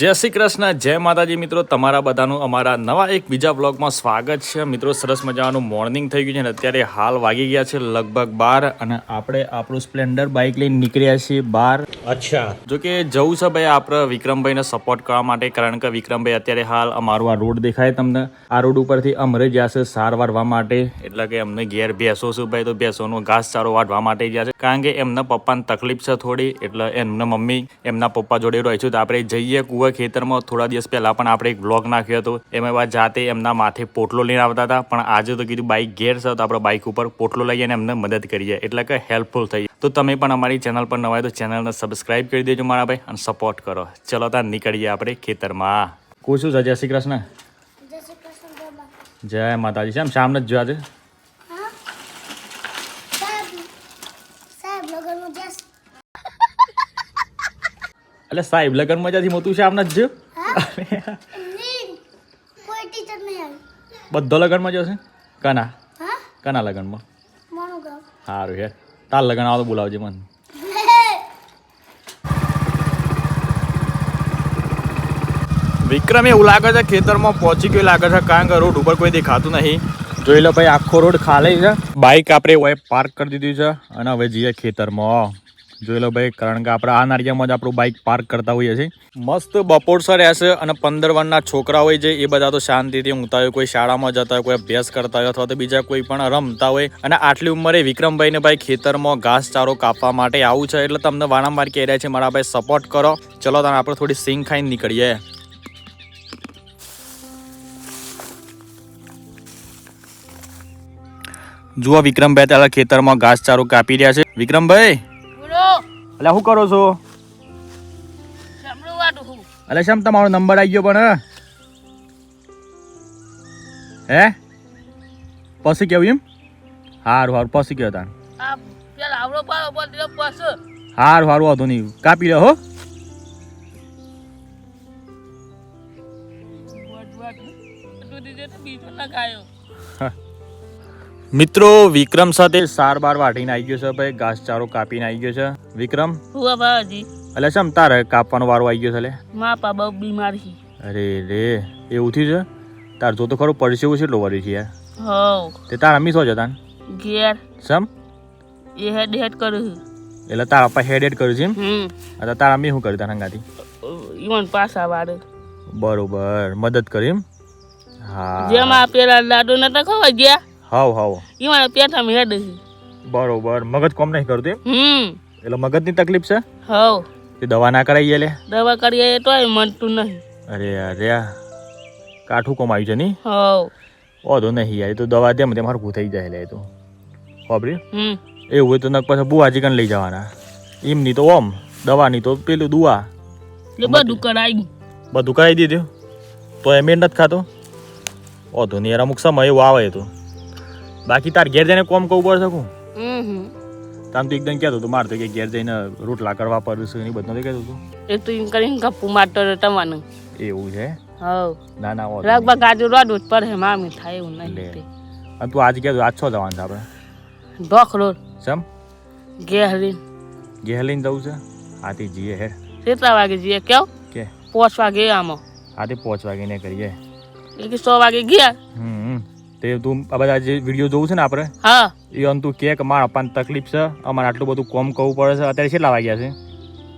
જય શ્રી કૃષ્ણ જય માતાજી. મિત્રો તમારા બધાનું અમારા નવા એક બીજા બ્લોગમાં સ્વાગત છે. મિત્રો સરસ મજાનું મોર્નિંગ થઈ ગયું છે અને અત્યારે હાલ વાગી ગયા છે લગભગ બાર અને આપણે આપણું સ્પ્લેન્ડર બાઇક લઈને નીકળ્યા છીએ બાર. અચ્છા. જો કે જવું છે ભાઈ આપણે વિક્રમભાઈને સપોર્ટ કરવા માટે કારણ કે વિક્રમભાઈ અત્યારે હાલ અમારું આ રોડ દેખાય તમને. આ રોડ ઉપરથી અમરે જ્યાં છે સાર વાળવા માટે એટલે કે એમને ઘેર ભેંસો છું ભાઈ તો ભેંસોનો ઘાસ ચારો વાઢવા માટે ગયા છે. કારણ કે એમના પપ્પાને તકલીફ છે થોડી એટલે એમના મમ્મી એમના પપ્પા જોડે રહે છે તો આપણે જઈએ કુવા ખેતરમાં થોડા દિવસ પહેલા પણ આપણે એક બ્લોગ નાખ્યો હતો. એમાં એવા જાતે એમના માથે પોટલો લઈને આવતા હતા. પણ આજે તો કીધું બાઇક ઘેર છે તો આપણે બાઇક ઉપર પોટલો લઈએ અને એમને મદદ કરીએ. એટલે કે હેલ્પફુલ થઈ તો તમે પણ અમારી ચેનલ પર નવાય તો ચેનલને સબસ્ક્રાઇબ કરી દેજો મારા ભાઈ અને સપોર્ટ કરો. ચલો ત્યાં નીકળીએ આપણે ખેતરમાં. કોશું છે? જય શ્રી કૃષ્ણ. જય માતાજી. છે આમ સામને જ જોયા છે હા સાહેબ સાહેબ લગનમાં જશ એટલે સાહેબ લગન મજાથી મોતું છે આમને જ બધો લગ્નમાં જશે કના? કના લગ્નમાં? સારું યાર તાર લગન આવો તો બોલાવજે મને. વિક્રમ એવું લાગે છે ખેતરમાં પહોંચી ગયું લાગે છે કારણ કે રોડ ઉપર કોઈ દેખાતું નહીં. જોઈ લો ભાઈ આખો રોડ ખાલી છે. બાઇક આપણે ઓય પાર્ક કરી દીધી છે અને હવે જઈએ ખેતરમાં. જોઈ લો ભાઈ, કારણ કે આપણે આ નારિયામાં જ આપણું બાઇક પાર્ક કરતા હોઈએ છીએ. મસ્ત બપોર સર રહેશે અને પંદર વર્ષના છોકરા હોય છે એ બધા તો શાંતિથી ઊંઘતા હોય, કોઈ શાળામાં જતા હોય, કોઈ અભ્યાસ કરતા હોય અથવા તો બીજા કોઈ પણ રમતા હોય. અને આટલી ઉંમરે વિક્રમભાઈને ભાઈ ખેતરમાં ઘાસ ચારો કાપવા માટે આવું છે, એટલે તમને વારંવાર કહી રહ્યા છે, મારા ભાઈ સપોર્ટ કરો. ચલો તમે આપણે થોડી સિંગ ખાઈને નીકળીએ. જુઓ વિક્રમભાઈ ત્યારે ખેતરમાં ઘાસ ચારો કાપી રહ્યા છે. વિક્રમભાઈ! એટલે શું કરો છો? એટલે શેમ તમારો નંબર આવી ગયો પણ હે? પછી કેવું એમ? હારું હારું પછી કયો તાણ. હારું હારું વાંધો નહીં. કાપી લે હો. મિત્રો વિક્રમ સાથે સાર બાર વાટીને આવી ગયો છે ભાઈ. ઘાસચારો કાપીને આવી ગયો છે. વિક્રમ? એટલે શેમ તારે કાપવાનો વારો આવી ગયો છે લે? મા પા બહુ બીમાર છે. અરે રે એવું થયું છે? તાર જો તો ખરું પડશે એવું કેટલો વર્યું છે યાર. હવ. તે તાર અમી શો છે તાન? ઘેર. સમ એ હેડ હેડ કરું છું. એટલે તારા પપ્પા હેડ હેડ કર્યું છે એમ? એટલે તાર તારા અમી શું કર્યું તારા હંગાથી? ઈવન પાસા વાળે બરોબર મદદ કરી એમ? હા. જેમાં પેલા લાડુ નતા ખવા ગયા હાવ હાવ. ઈવન પેઠામાં હેડ છે. બરોબર. મગજ કોમ નહીં કરતું એમ? હમ. એટલે મગજની તકલીફ છે? હવ. તે દવા ના કરાવીએ લે દવા કરીએ તોય મનતું નહીં. અરે અરે કાઠું કોમ આવ્યું છે નહીં હવ. ઓધો નહીં યાર તો દવા તેમ તેમ હરખું થઈ જાય લે તો. ખબરી હમ. એવું હોય તો નક પાછા બુવાજી કન લઈ જવાના. એમની તો ઓમ દવાની તો પેલું દુઆ. બધું કરાવી બધું કરાવી દીધું. તો એમ એ નથી ખાતો. ઓધો નહીં યાર અમુક સમય એવું આવે તો. બાકી તાર ઘેર જઈને કોમ કહું પડશે હમ તામ તો એકદમ કહેતો તું મારતો કે ઘેર જઈને રોટલા કરવા પડશે એ બધું તો કહેતું હતું. એ તો એમ કરીને ગપ્પુ મારતો તમારું એવું છે? હવ. ના ના. લગભગ આજુ રોડ ઉપર હે મામી થાય એવું નહીં તે અને તું આજે કહેતું આજ છો જવાનું છે આપણે? ઢોકળો સમ ઘેરી ઘેર લઈને જવું છે? આથી જીએ હે. કેટલા વાગે જઈએ? કેવ કે? પાંચ વાગે આમાં. આથી પાંચ વાગીને કરીએ. એટલે કે સો વાગે ગયા હમ. તે તું આ બધા જે વીડિયો જોવું છે ને આપણે હા. એ અન તું કે મારા પપ્પાને તકલીફ છે અમારે આટલું બધું કોમ કરવું પડે છે. અત્યારે કેટલા વાગ્યા છે?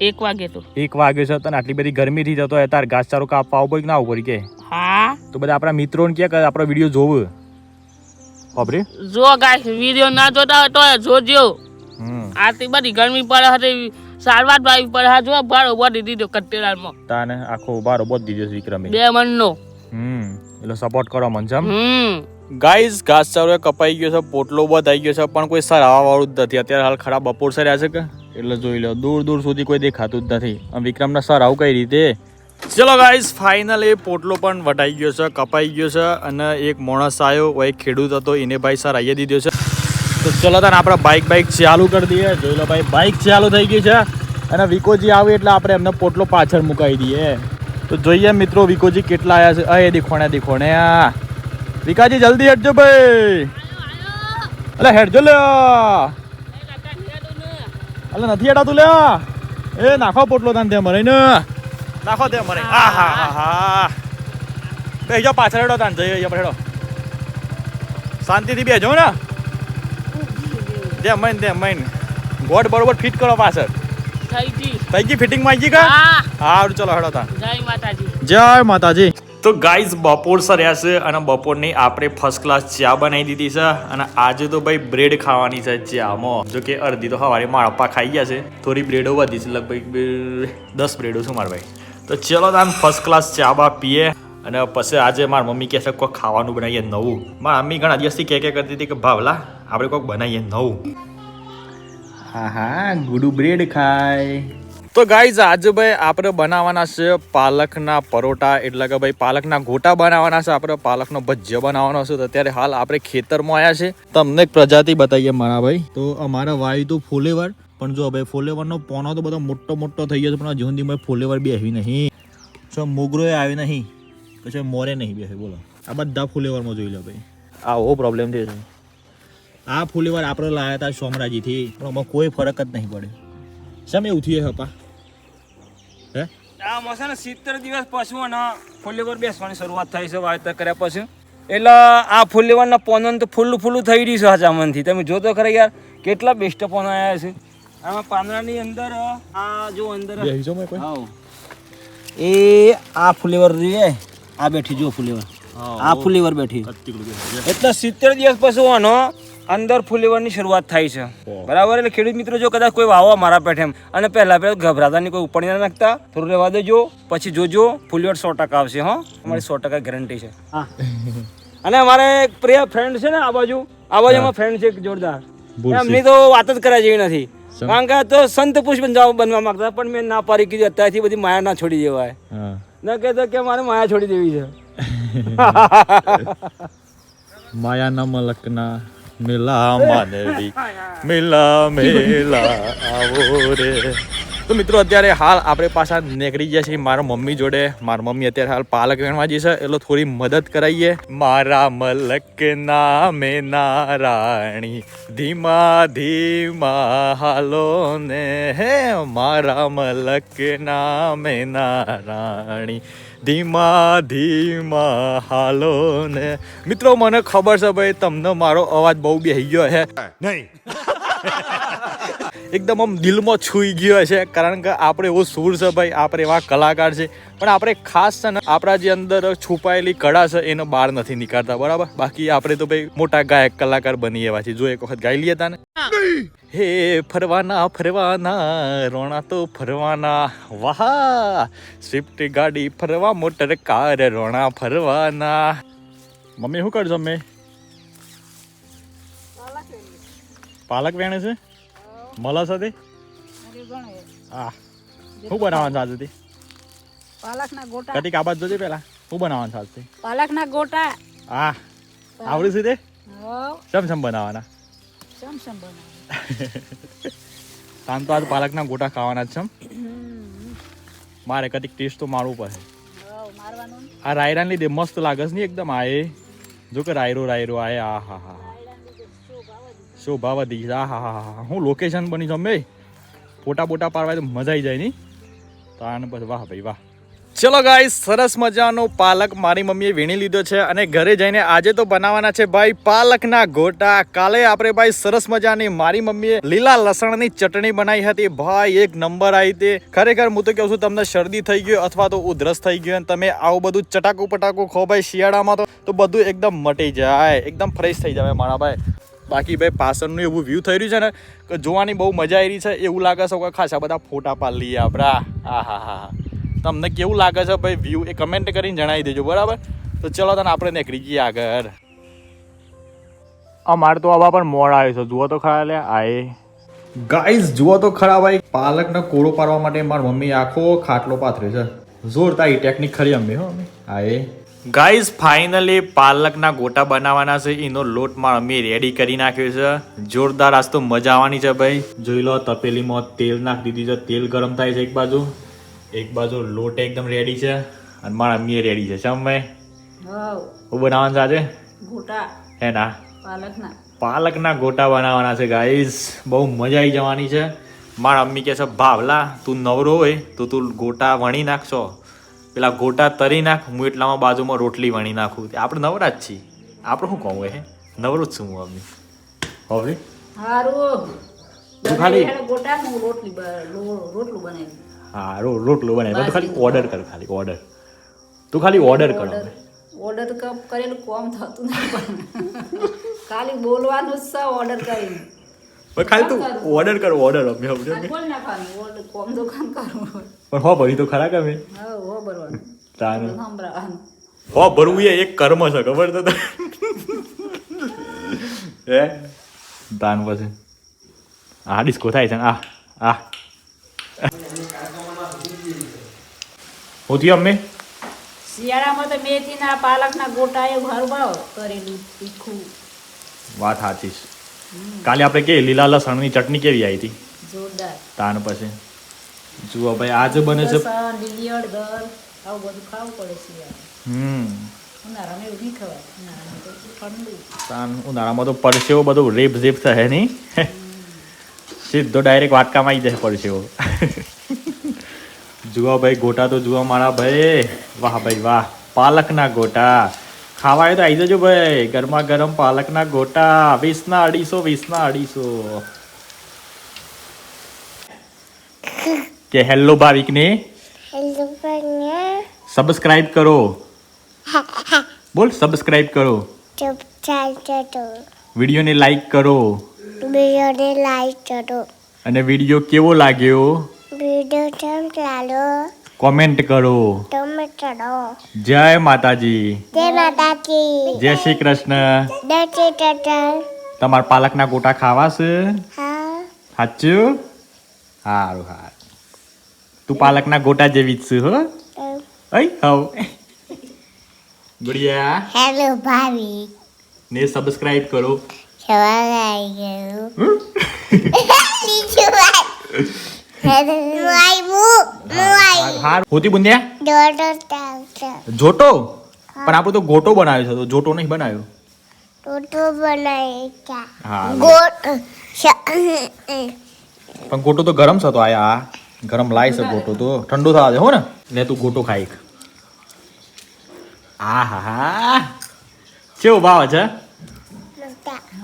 એક વાગે તો. એક વાગે છે તને આટલી બધી ગરમીથી જતો હોય ઘાસ ચારો કાપવા આવું પડે ના આવું પડી કે. હા. તો બધા આપણા મિત્રોને ને કે આપણો વીડિયો જોવું. ખબરે જો ગાય વીડિયો ના જોતા હોય તો જોજો. આટલી બધી ગરમી પડે હતી સારવાર ભાઈ પડે હા જો ભાડો બધી દીધો કટેરામાં તાને આખો બારો બોધ દીધો વિક્રમે. બે નો હમ. એટલે સપોર્ટ કરો મન છે હમ. ગાઈઝ ઘાસચારો કપાઈ ગયો છે, પોટલો બંધ આવી ગયો છે, પણ કોઈ સર આવવાવાળું જ નથી. અત્યારે હાલ ખરાબ બપોર સર છે કે? એટલે જોઈ લો, દૂર દૂર સુધી કોઈ દેખાતું જ નથી. અને વિક્રમના સર આવું કઈ રીતે? ચલો ગાઈઝ ફાઇનલી પોટલો પણ વટાઈ ગયો છે, કપાઈ ગયો છે, અને એક માણસ આવ્યો હોય ખેડૂત હતો, એને ભાઈ સર આવી દીધો છે. તો ચલો તાને આપણે બાઇક બાઇક ચાલુ કરી દઈએ. જોઈ લો ભાઈ બાઇક ચાલુ થઈ ગઈ છે, અને વિકોજી આવે એટલે આપણે એમને પોટલો પાછળ મુકાવી દઈએ. તો જોઈએ મિત્રો વિકોજી કેટલા આવ્યા છે. એ દેખોણે દેખોણે આ. વિકાજી જલ્દી હેડજો ભાઈ. અલે હેડજો લ્યો. અલે નથી હેડાતું લ્યો. એ નાખો પોટલો તાન ત્યાં ને નાખો તે મરે આ હા હા હા. બેસજો પાછળ હેડો તાન જઈ જઈએ હેડો. શાંતિથી બેજો ને. દે મૈન દે મૈન ગોડ બરોબર ફિટ કરો પાછળ. થઈ ગઈ થઈ ગઈ ફિટિંગમાં ગઈ કા? હા. ચલો હેડો તાન. જય માતાજી. જય માતાજી. તો ગાઈઝ બપોર સર્યા છે અને બપોરની આપણે ફર્સ્ટ ક્લાસ ચા બનાવી દીધી છે અને આજે તો ભાઈ બ્રેડ ખાવાની છે ચામાં. જો કે અડધી તો સવારે મારા પપ્પા ખાઈ ગયા છે. થોડી બ્રેડો વધી છે, લગભગ દસ બ્રેડો છે મારા ભાઈ. તો ચલો તાન ફર્સ્ટ ક્લાસ ચા બા પીએ અને પછી આજે મારા મમ્મી કહેશે કોઈ ખાવાનું બનાવીએ નવું. મારા મમ્મી ઘણા દિવસથી કહે કે કરતી હતી કે ભાવલા આપણે કોઈક બનાવીએ નવું. હા હા, ગુડુ બ્રેડ ખાય. તો ગાઈઝ આજે ભાઈ આપણે બનાવવાના છે પાલકના પરોટા એટલે કે ભાઈ પાલકના ગોટા બનાવવાના છે આપણે પાલકનો ભજ્ય બનાવવાનો છે. તો અત્યારે હાલ આપણે ખેતરમાં આવ્યા છે તમને એક પ્રજાતિ બતાવીએ મારા ભાઈ. તો અમારા વાયુ તો ફોલેવર પણ જો ભાઈ ફોલેવરનો પોનો તો બધો મોટો મોટો થઈ ગયો છે પણ સુધી ભાઈ ફોલેવર બી આવી નહીં. જો મોગરોએ આવી નહીં પછી મોરે નહીં બેસે બોલો. આ બધા ફોલેવરમાં જોઈ લો ભાઈ. આવો પ્રોબ્લેમ થયો છે. આ ફુલેવર આપણે લાવ્યા હતા સોમરાજીથી પણ આમાં કોઈ ફરક જ નહીં પડે. શેમ એવું થયું હપા? હે? આ મસાને સિત્તેર દિવસ પછી અને ફુલેવર બેસવાની શરૂઆત થઈ છે વાવેતર કર્યા પછી. એટલે આ ફુલેવરના પોનન તો ફૂલ્લું ફૂલ્લું થઈ રહ્યું છે હજામનથી. તમે જોતો ખરે ખરા યાર કેટલા બેસ્ટ પોન આવ્યા છે. આમાં પાંદડાની અંદર આ જો અંદર એ આ ફુલેવર રે આ બેઠી જો ફુલેવર આ ફુલેવર બેઠી. એટલે સિત્તેર દિવસ પછી આનો અંદર ફુલેવરની શરૂઆત થાય છે. બરાબર? એટલે ખેડૂત મિત્રો જો કદાચ કોઈ વાવવા મારા પેઠે એમ. અને પહેલા પહેલા ગભરાતાની કોઈ ઉપડી ના નાખતા. થોડું રહેવા દેજો. પછી જોજો ફુલેવર સો ટકા આવશે હા. અમારી સો ટકા ગેરંટી છે. અને અમારે એક પ્રિય ફ્રેન્ડ છે ને આ બાજુ. આ બાજુ અમારા ફ્રેન્ડ છે એક જોરદાર. એમની તો વાત જ કરા જેવી નથી. કારણ કે આ તો સંત પુષ્પ બનવા બનવા માંગતા પણ મેં ના પારી કીધું અત્યારથી બધી માયા ના છોડી દેવાય. ન ના કહેતો કે મારે માયા છોડી દેવી છે. માયાના મલકના. મિલા માનવી મિલા મેલા આવો રે તો મિત્રો અત્યારે હાલ આપણે પાછા નીકળી ગયા છીએ મારા મમ્મી જોડે. મારા મમ્મી અત્યારે હાલ પાલક વેણવા જઈ એટલે થોડી મદદ કરાવીએ મારા મલક નામે નારાણી ધીમા ધીમા હાલો ને હે. મારા મલક નામે નારાયણી ધીમા ધીમા હાલો ને. મિત્રો, મને ખબર છે ભાઈ, તમને મારો અવાજ બહુ બેહી ગયો છે એકદમ આમ દિલમાં છૂઈ ગયો છે કારણ કે આપણે એવો સૂર છે ભાઈ આપણે એવા કલાકાર છે. પણ આપણે ખાસ છે ને આપણા જે અંદર છુપાયેલી કળા છે એને બહાર નથી નીકાળતા બરાબર? બાકી આપણે તો ભાઈ મોટા ગાયક કલાકાર બની એવા છે જો એક વખત ગાઈ લઈએ તાને. હે. ફરવાના ફરવાના રોણા તો ફરવાના. વાહ! સ્વિફ્ટ ગાડી ફરવા મોટર કાર રોણા ફરવાના. મમ્મી શું કરજો મેં પાલક વેણે છે? મળે સાથે હા શું બનાવવાનું છે આજથી પાલકના ગોટા કટીક આ બાજુ જોજે પેલા શું બનાવવાનું છે આજથી પાલકના ગોટા હા આવડે છે તે સમ સમ બનાવવાના સમ સમ બનાવવાના તાન તો આજ પાલકના ગોટા ખાવાના જ છે મારે કદી ટેસ્ટ તો મારવું પડે. આ રાયરાની લીધે મસ્ત લાગે છે ને એકદમ આ એ જો કે રાયરો રાયરો આ હા આ હા હા શોભા વધી ગઈ. આ હા હા હા, હું. લોકેશન બની જમે ફોટા બોટા પાડવા તો મજા આવી જાય નહીં તો આને બસ વાહ ભાઈ, વાહ. ચલો ગાઈસ સરસ મજાનો પાલક મારી મમ્મીએ વીણી લીધો છે અને ઘરે જઈને આજે તો બનાવવાના છે ભાઈ પાલકના ગોટા. કાલે આપણે ભાઈ સરસ મજાની મારી મમ્મીએ લીલા લસણની ચટણી બનાવી હતી. ભાઈ, એક નંબર આવી હતી ખરેખર હું તો કહું છું, તમને શરદી થઈ ગયો અથવા તો ઉધરસ થઈ ગયો તમે આવું બધું ચટાકુ પટાકુ ખો ભાઈ શિયાળામાં તો તો બધું એકદમ મટી જાય. એકદમ ફ્રેશ થઈ જાય મારા ભાઈ. બાકી ભાઈ પાસણનું એવું વ્યૂ થઈ રહ્યું છે ને કે જોવાની બહુ મજા આવી રહી છે, એવું લાગે છે કે ખાસા બધા ફોટા પાડી લઈએ આપણા હા હા હા હા. તમને કેવું લાગે છે ભાઈ વ્યૂ એ કમેન્ટ કરીને જણાવી દેજો, બરાબર? તો ચલો તને આપણે નીકળી જઈએ આગળ. અમારે તો આવા પણ મોડ આવ્યો છે, જુઓ તો ખરા લે આએ ગાઈઝ જુઓ તો ખરા ભાઈ, પાલકનો કોળો પાડવા માટે મારી મમ્મી આખો ખાટલો પાથરે છે. જોરદાર એ ટેકનિક ખરી અમે હો અમે આએ ગાઈઝ ફાઇનલી પાલકના ગોટા બનાવવાના છે. એનો લોટ મારા મમ્મી રેડી કરી નાખ્યો છે. જોરદાર આજ તો મજા આવવાની છે ભાઈ. જોઈ લો તપેલીમાં તેલ નાખી દીધી છે. તેલ ગરમ થાય છે એક બાજુ. એક બાજુ લોટ એકદમ રેડી છે. અને મારા અમીએ રેડી છે. શમ ભાઈ હું બનાવવાનું છે આજે? ગોટા. હે ના. પાલકના. પાલકના ગોટા બનાવવાના છે ગાઈઝ બહુ મજા આવી જવાની છે. મારા મમ્મી કહે છે ભાવલા તું નવરો હોય તો તું ગોટા વણી નાખશો. પેલા ગોટા તરી નાખ હું એટલામાં બાજુમાં રોટલી વણી નાખું. આપણે નવરા જ છીએ. આપણે શું કહું હે? નવરો જ છું હું અમને હવે? હારું. તું ખાલી- બનાવી ગોટાનું રોટલી રોટલું બનાવી હા રો રોટલો બનાવી તો ખાલી ઓર્ડર કર ખાલી ઓર્ડર તું ખાલી ઓર્ડર કર ઓર્ડર કરેલું કોમ થતું નથી ખાલી બોલવાનું જ છે ઓર્ડર કરીને. પણ ખાલી તું ઓર્ડર કર ઓર્ડર અમે સમજો બોલ ઓર્ડર કોમ તો કામ કરવું પણ હો ભરી તો ખરા ગમે હા હો ભરવાનું. તાનું સંભળાવાનું. હો ભરવું એ એક કર્મ છે ખબર તો? હે? તાન પછી. આ ડિસ્કો થાય છે ને આ આ. હોતી અમે શિયાળામાં તો મેથીના પાલકના ગોટા એ હારું કરેલું તીખું. વાત સાચી છે. કાલે આપણે કે લીલા લસણની ચટણી કેવી આવી હતી? જોરદાર. તાન પછી. જુઓ ભાઈ આજે બને છે લસણ લીલી આવું બધું ખાવું પડે શિયાળા હમ. ઉનાળામાં એવું નહીં ખવાય. ઉનાળામાં તો ઠંડુ. તાન ઉનાળામાં તો પરસેવો બધો રેપ ઝેપ થશે નહીં. સીધો ડાયરેક્ટ વાટકામાં આવી જશે પરસેવો. જુઓ ભાઈ ગોટા તો જુઓ મારા ભાઈ. વાહ ભાઈ વાહ. પાલકના ગોટા. ખાવાય તો આવી જજો ભાઈ. ગરમા ગરમ પાલકના ગોટા. વીસના અઢીસો વીસના અઢીસો. કે હેલો ભાવિકને સબસ્ક્રાઇબ કરો. બોલ સબસ્ક્રાઇબ કરો. વિડીયોને લાઈક કરો. વિડીયોને લાઈક કરો. અને વીડિયો કેવો લાગ્યો? વીડિયો કેમ ચાલો કોમેન્ટ કરો. જય માતાજી. જય માતાજી. જય શ્રી કૃષ્ણ. દર્શી ટટલ તમારા પાલકના ગોટા ખાવા છે હા. સાચું? સારું સારું તું પાલકના ગોટા જેવી જ છું હો. અઈ હવ. ગુડિયા. હેલો ભાભી. ને સબસ્ક્રાઇબ કરો. સવાલ આવી હોતી બુંદિયા? જોટો? પણ આપણે તો ગોટો બનાવ્યો છે તો જોટો નહીં બનાવ્યો? ગોટો પણ ગોટો તો ગરમ છે તો આયા ગરમ લાય છે ગોટો તો. ઠંડો થવા દે હો ને. લે તું ગોટો ખાઈ આ હા હા કેવો ભાવ છે?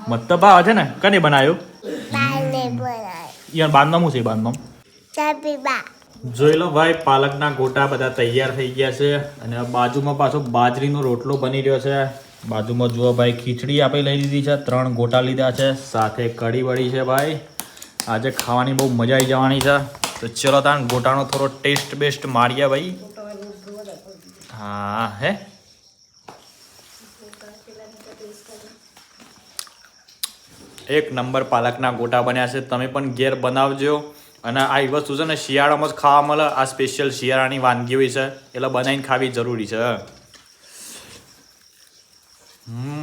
મસ્ત ભાવ છે ને? કને બનાવ્યો? બાને બનાવી યાર બાંધનામું છે બાંધનામ. જોઈ લો ભાઈ, પાલકના ગોટા બધા તૈયાર થઈ ગયા છે અને બાજુમાં પાછો બાજરીનો રોટલો બની રહ્યો છે. બાજુમાં જુઓ ભાઈ, ખીચડી આપણે લઈ લીધી છે, ત્રણ ગોટા લીધા છે, સાથે કઢી વળી છે ભાઈ. આજે ખાવાની બહુ મજા આવી જવાની છે. તો ચલો તાન ગોટાનો થોડો ટેસ્ટ બેસ્ટ મારીએ ભાઈ. હા, હે? એક નંબર પાલકના ગોટા બન્યા છે. તમે પણ ઘેર બનાવજો. અને આ વસ્તુ છે ને, શિયાળામાં જ ખાવા મળે. આ સ્પેશિયલ શિયાળાની વાનગી હોય છે. એટલે બનાવીને ખાવી જરૂરી છે. હમ.